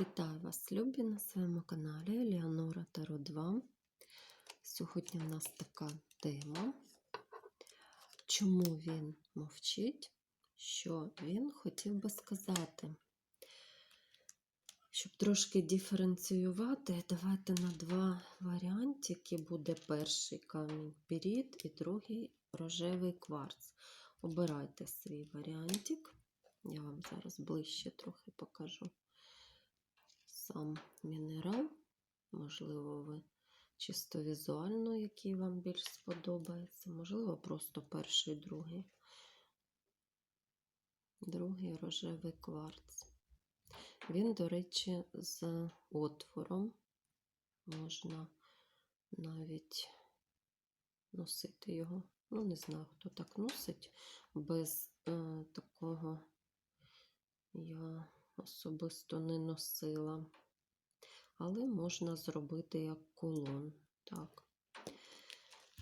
Вітаю вас, любі, на своєму каналі Еліанора Таро 2. Сьогодні в нас така тема. Чому він мовчить? Що він хотів би сказати? Щоб трошки диференціювати, давайте на два варіантики буде перший камінь піріт і другий рожевий кварц. Обирайте свій варіантик. Я вам зараз ближче трохи покажу сам мінерал. Можливо, ви чисто візуально, який вам більш сподобається. Можливо, просто перший, другий. Другий рожевий кварц. Він, до речі, з отвором. Можна навіть носити його. Ну, не знаю, хто так носить. Без е, такого я особисто не носила. Але можна зробити як кулон. Так.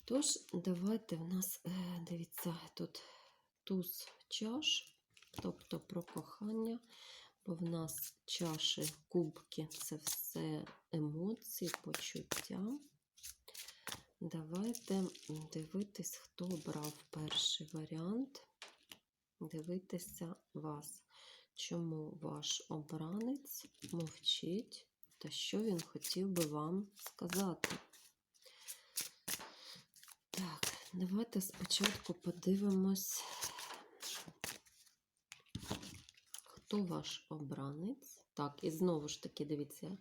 Тож, давайте в нас, е, дивіться, тут туз чаш, тобто про кохання, бо в нас чаші, кубки це все емоції, почуття. Давайте дивитись, хто обрав перший варіант. Дивитися вас. Чому ваш обранець мовчить та що він хотів би вам сказати? Так, давайте спочатку подивимось, хто ваш обранець. Так, і знову ж таки, дивіться, я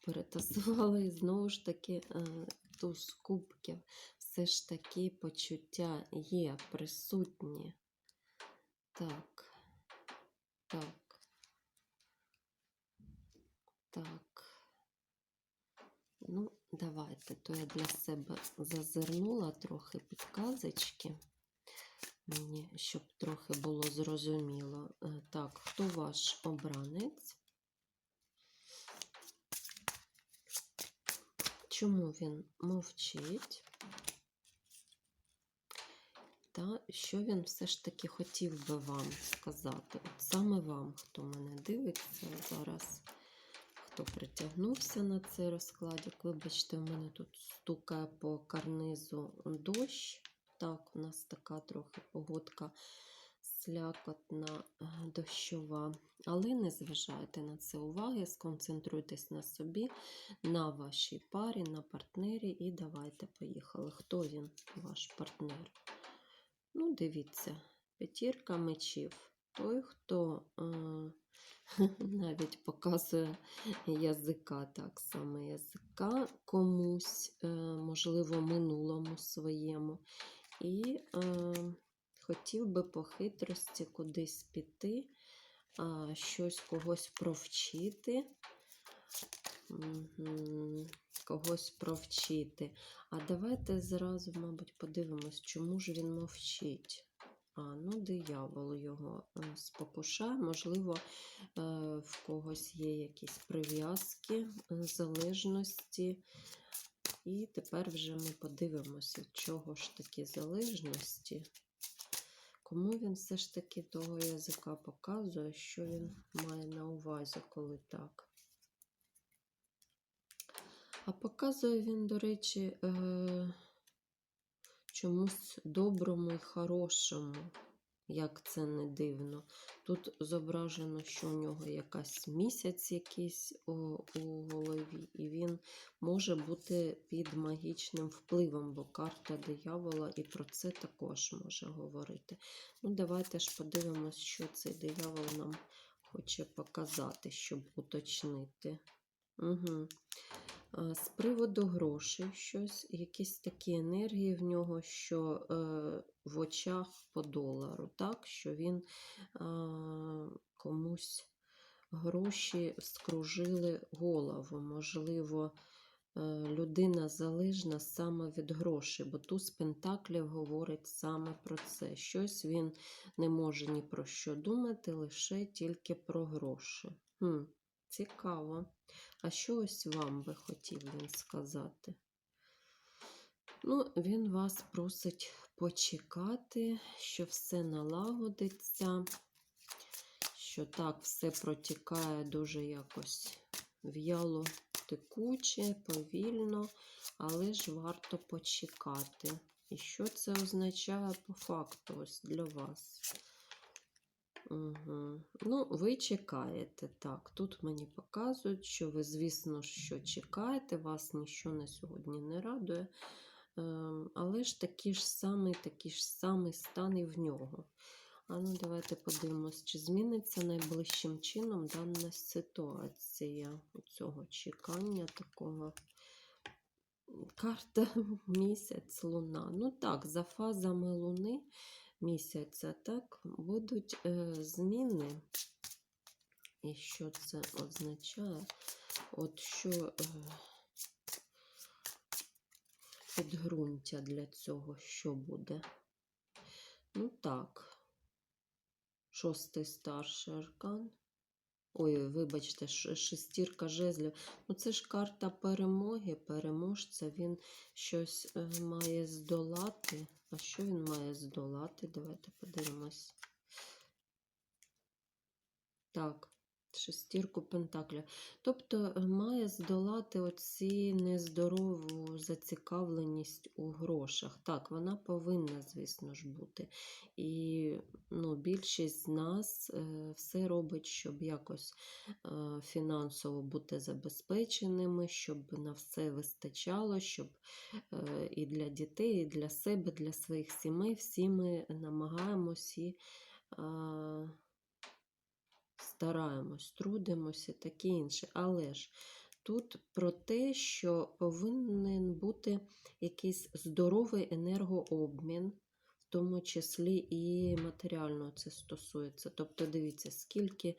перетасувала, і знову ж таки туз кубків. Все ж таки почуття є присутні. Так, так, так. Ну, давайте, то я для себе зазирнула трохи підказочки, мені, щоб трохи було зрозуміло. Е, Так, хто ваш обранець? Чому він мовчить? Та що він все ж таки хотів би вам сказати? От саме вам, хто мене дивиться зараз, хто притягнувся на цей розкладик. Вибачте, у мене тут стукає по карнизу дощ. Так, у нас така трохи погодка слякотна, дощова. Але не зважайте на це уваги, сконцентруйтесь на собі, на вашій парі, на партнері, і давайте поїхали. Хто він, ваш партнер? Ну, дивіться, п'ятірка мечів. Той, хто е, навіть показує язика, так само язика комусь, е, можливо, минулому своєму. І е, хотів би по хитрості кудись піти, е, щось когось провчити. Угу. Когось провчити. А давайте зразу, мабуть, подивимось, чому ж він мовчить. А, ну, диявол його спокушає. Можливо, в когось є якісь прив'язки, залежності. І тепер вже ми подивимося, чого ж такі залежності. Кому він все ж таки того язика показує, що він має на увазі, коли так. А показує він, до речі, е чомусь доброму і хорошому, як це не дивно. Тут зображено, що у нього якась місяць якийсь у, голові, і він може бути під магічним впливом, бо карта диявола і про це також може говорити. Ну, Давайте ж подивимось, що цей диявол нам хоче показати, щоб уточнити. Угу. З приводу грошей щось, якісь такі енергії в нього, що е, в очах по долару, так, що він е, комусь гроші скружили голову. Можливо, е, людина залежна саме від грошей, бо туз Пентаклів говорить саме про це. Щось він не може ні про що думати, лише тільки про гроші. Хм, Цікаво. А що ось вам би хотів він сказати? Ну, він вас просить почекати, що все налагодиться, що так все протікає дуже якось в'яло текуче, повільно, але ж варто почекати. І що це означає по факту ось для вас? Угу. Ну, ви чекаєте, так. Тут мені показують, що ви, звісно, що чекаєте, вас нічого на сьогодні не радує. Ем, але ж такий ж самий, такий ж самий стан в нього. А ну, давайте подивимось, чи зміниться найближчим чином дана ситуація цього чекання такого. Карта місяць, луна. Ну так, за фазами луни місяця, так, будуть е, зміни. І що це означає? От що е, підґрунтя для цього, що буде? Ну так, шостий старший аркан. Ой, вибачте, шестірка жезлів. Ну, це ж карта перемоги, переможця. Він щось е, має здолати. А що він має здолати? Давайте подивимось. Так, шестірку пентаклів. Тобто е, має здолати оці нездорову зацікавленість у грошах. Так, вона повинна, звісно ж, бути. І ну, більшість з нас е, все робить, щоб якось е, фінансово бути забезпеченими, щоб на все вистачало, щоб і для дітей, і для себе, для своїх сімей всі ми намагаємось і стараємось, трудимося, таке інше. Але ж тут про те, що повинен бути якийсь здоровий енергообмін, в тому числі і матеріально це стосується. Тобто, дивіться, скільки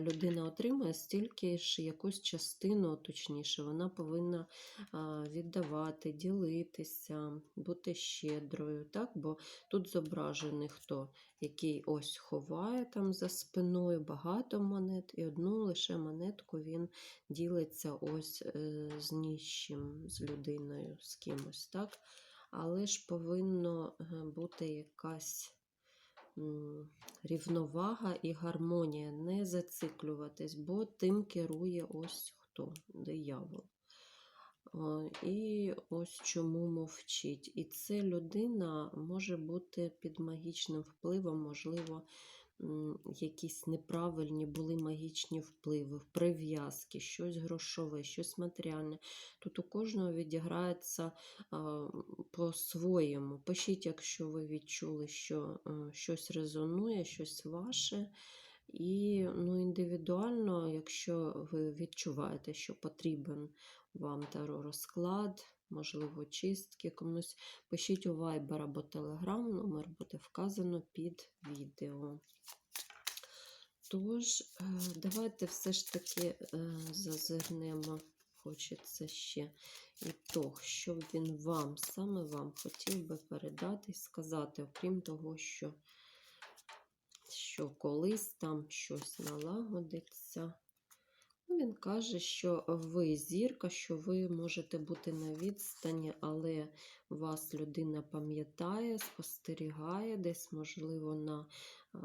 людина отримує, стільки ж якусь частину, точніше, вона повинна віддавати, ділитися, бути щедрою. Так? Бо тут зображений хто, який ось ховає там за спиною багато монет, і одну лише монетку він ділиться ось е, з ніщим, з людиною, з кимось. так? Але ж повинно е, бути якась рівновага і гармонія, не зациклюватись, бо тим керує ось хто диявол. І ось чому мовчить. І це людина може бути під магічним впливом, можливо, якісь неправильні були магічні впливи, прив'язки, щось грошове, щось матеріальне. Тут у кожного відіграється по-своєму. Пишіть, якщо ви відчули, що е, щось резонує, щось ваше. І ну, індивідуально, якщо ви відчуваєте, що потрібен вам таро розклад, можливо, чистки комусь, пишіть у Viber або Telegram, номер буде вказано під відео. Тож, е, давайте все ж таки е, зазирнемо, хочеться ще ітог, що він вам, саме вам хотів би передати і сказати, окрім того, що, що колись там щось налагодиться. Ну, Він каже, що ви зірка, що ви можете бути на відстані, але вас людина пам'ятає, спостерігає десь, можливо, на е,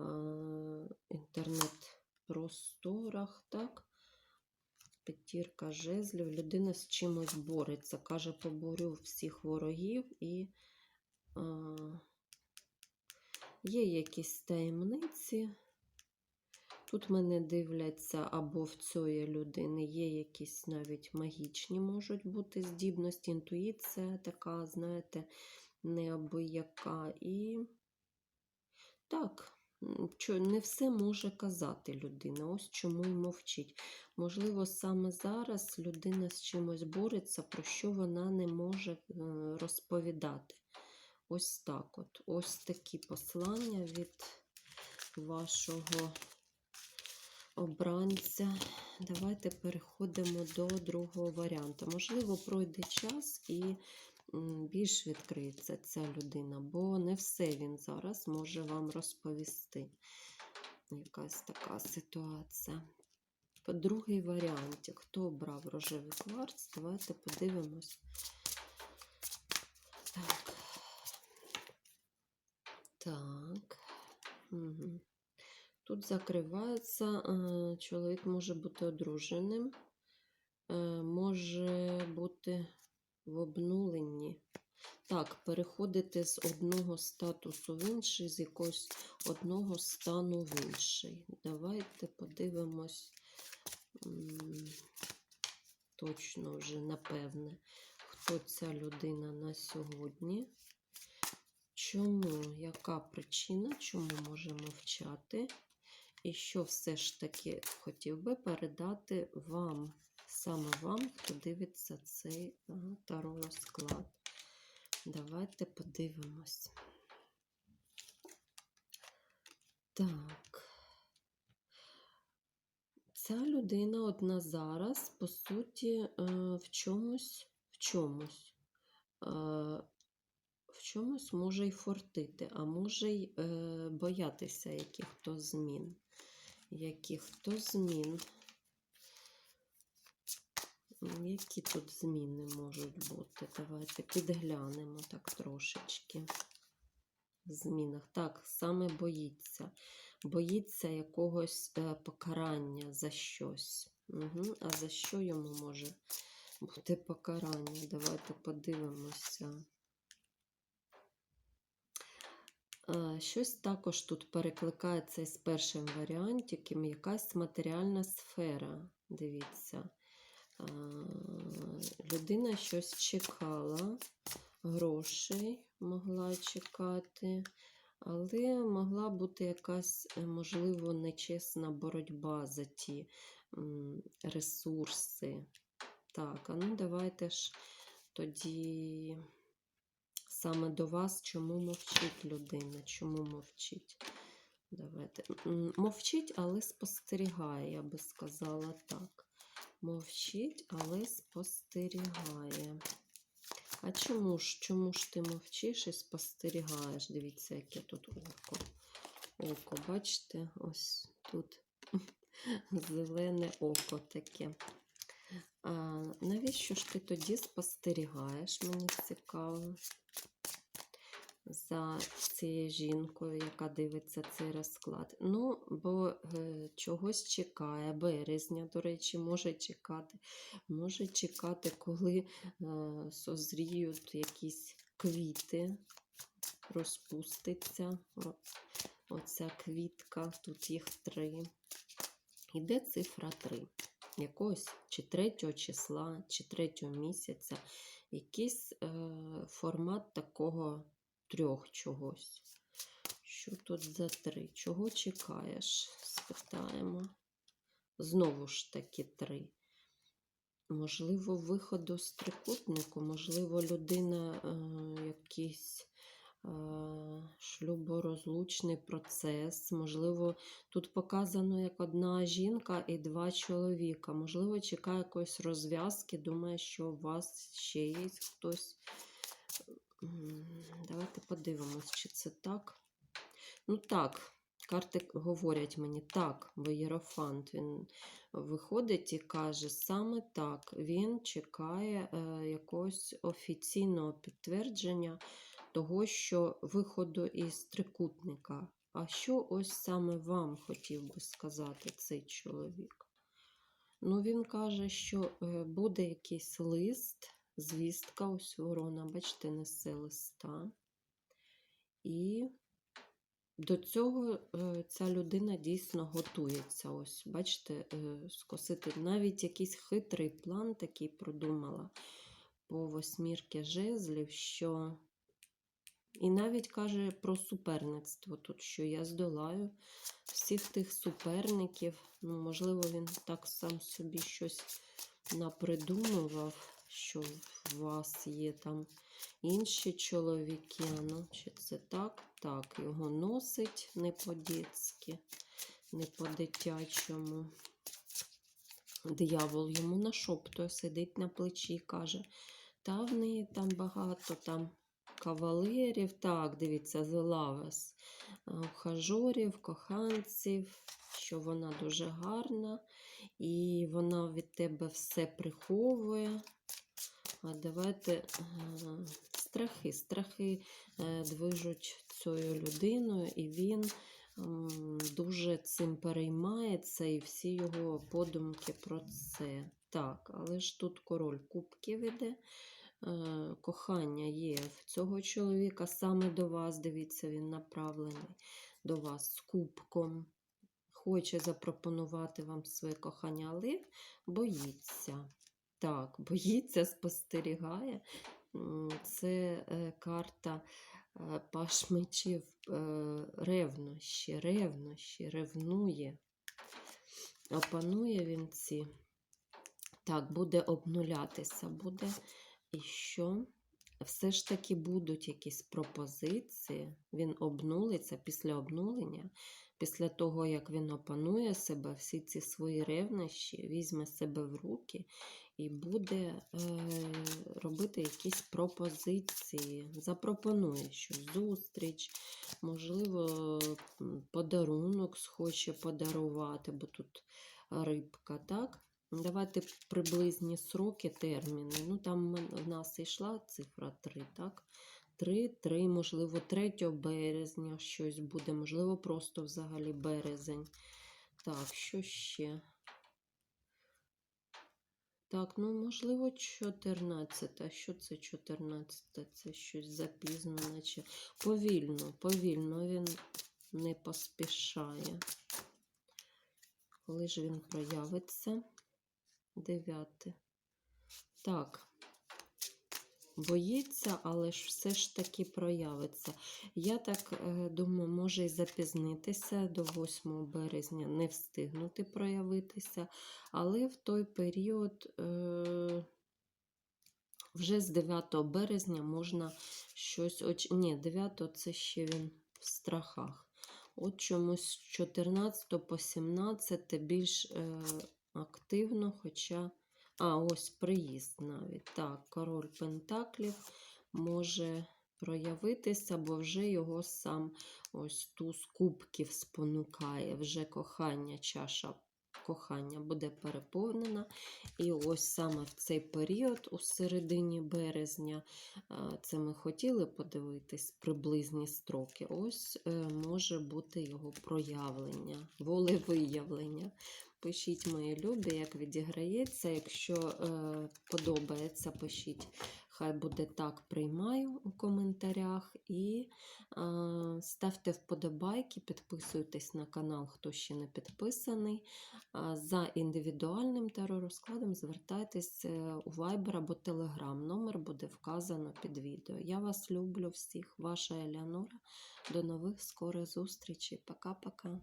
інтернет-просторах. так? П'ятірка жезлів. Людина з чимось бореться. Каже, поборю всіх ворогів і е, є якісь таємниці. Тут мене дивляться або в цієї людини є якісь навіть магічні можуть бути здібності, інтуїція така, знаєте, неабияка. І так, не все може казати людина. Ось чому й мовчить. Можливо, саме зараз людина з чимось бореться, про що вона не може е, розповідати. Ось так от. Ось такі послання від вашого обранця. Давайте переходимо до другого варіанту. Можливо, пройде час і більш відкриється ця людина, бо не все він зараз може вам розповісти. Якась така ситуація. По другий варіант, хто обрав рожевий кварц, давайте подивимось. Так. Так. Угу. Тут закривається, е, чоловік може бути одруженим, е, може бути в обнуленні. Так, переходити з одного статусу в інший, з якогось одного стану в інший. Давайте подивимось точно вже, напевне, хто ця людина на сьогодні. Чому? Яка причина, чому може мовчати? І що все ж таки хотів би передати вам, саме вам, хто дивиться цей таро розклад. Давайте подивимось. Так. Ця людина одна зараз, по суті, е, в чомусь, в чомусь, е, в чомусь може й фортити, а може й е, боятися яких-то змін. Яких-то змін. Які тут зміни можуть бути? Давайте підглянемо так трошечки. В змінах. Так, саме боїться. Боїться якогось е, покарання за щось. Угу. А за що йому може бути покарання? Давайте подивимося. Е, Щось також тут перекликається із першим варіантиком, якась матеріальна сфера. Дивіться. Людина щось чекала, грошей могла чекати, але могла бути якась, е, можливо, нечесна боротьба за ті ресурси. Так, а ну давайте ж тоді саме до вас, чому мовчить людина? Чому мовчить? Давайте. Мовчить, але спостерігає, я би сказала так. Мовчить, але спостерігає. А чому ж? Чому ж ти мовчиш і спостерігаєш? Дивіться, яке тут око. Око, бачите, ось тут зелене око таке. Навіщо ж ти тоді спостерігаєш? Мені цікаво. За цією жінкою, яка дивиться цей розклад. Ну, бо е, чогось чекає. Березня, до речі, може чекати. Може чекати, коли е, созріють якісь квіти, розпуститься. Оця квітка, тут їх три. Іде цифра 3. Якогось чи 3 числа, чи 3 місяця. Якийсь е, формат такого трьох чогось. Що тут за три? Чого чекаєш? Спитаємо. Знову ж таки три. Можливо, виходу з трикутнику, можливо, людина е, якийсь шлюборозлучний процес. Можливо, тут показано як одна жінка і два чоловіка. Можливо, чекає якоїсь розв'язки, думає, що у вас ще є хтось. Давайте подивимось, чи це так. Ну так, карти говорять мені так, бо Єрофант він виходить і каже саме так. Він чекає е, якогось офіційного підтвердження того, що виходу із трикутника. А що ось саме вам хотів би сказати цей чоловік? Ну, він каже, що е, буде якийсь лист, звістка, ось ворона, бачите, несе листа. І до цього е, ця людина дійсно готується. Ось, бачите, е, скосити навіть якийсь хитрий план такий продумала по восьмірки жезлів, що. І навіть каже про суперництво тут, що я здолаю всіх тих суперників. Ну, можливо, він так сам собі щось напридумував, що в вас є там інші чоловіки. Ну, чи це так? Так, його носить не по-дітськи, не по-дитячому. Диявол йому нашоптує, сидить на плечі і каже, та в неї там багато там кавалерів. Так, дивіться, The Lovers, ухажорів, коханців, що вона дуже гарна, і вона від тебе все приховує. А давайте е, страхи. Страхи е, движуть цією людиною, і він дуже цим переймається і всі його подумки про це. Так, але ж тут король кубків іде. Е, Кохання є в цього чоловіка саме до вас. Дивіться, він направлений до вас з кубком. Хоче запропонувати вам своє кохання, але боїться. Так, боїться, спостерігає. Це е, карта е, Паш мечів ревнощі, ревнощі, ревнує. Опанує він ці. Так, буде обнулятися, буде. І що? Все ж таки будуть якісь пропозиції. Він обнулиться після обнулення, після того, як він опанує себе, всі ці свої ревнощі, візьме себе в руки і буде е, робити якісь пропозиції. Запропонує щось, зустріч, можливо, подарунок схоче подарувати, бо тут рибка, так? Давайте приблизні сроки, терміни. Ну, там в нас йшла цифра 3, так? 3, 3, можливо, 3 березня щось буде, можливо, просто взагалі березень. Так, що ще? Так, ну, можливо, 14. А що це 14? Це щось запізно, наче повільно, повільно він не поспішає. Коли ж він проявиться? Дев'яте. Так. Боїться, але ж все ж таки проявиться. Я так е, думаю, може і запізнитися до 8 березня, не встигнути проявитися, але в той період е, вже з 9 березня можна щось оч... Ні, 9 це ще він в страхах. От чомусь з 14 по 17 більш е, активно, хоча. А, ось приїзд навіть. Так, король Пентаклів може проявитися, бо вже його сам ось туз кубків спонукає. Вже кохання, чаша кохання буде переповнена. І ось саме в цей період, у середині березня, це ми хотіли подивитись приблизні строки. Ось е, може бути його проявлення, волевиявлення. Пишіть мої любі, як відіграється. Якщо е, подобається, пишіть. Хай буде так, приймаю у коментарях. І е, ставте вподобайки, підписуйтесь на канал, хто ще не підписаний. За індивідуальним теророзкладом звертайтесь е, у Viber або Telegram. Номер буде вказано під відео. Я вас люблю всіх, ваша Елеонора. До нових скорих зустрічей. Пока-пока.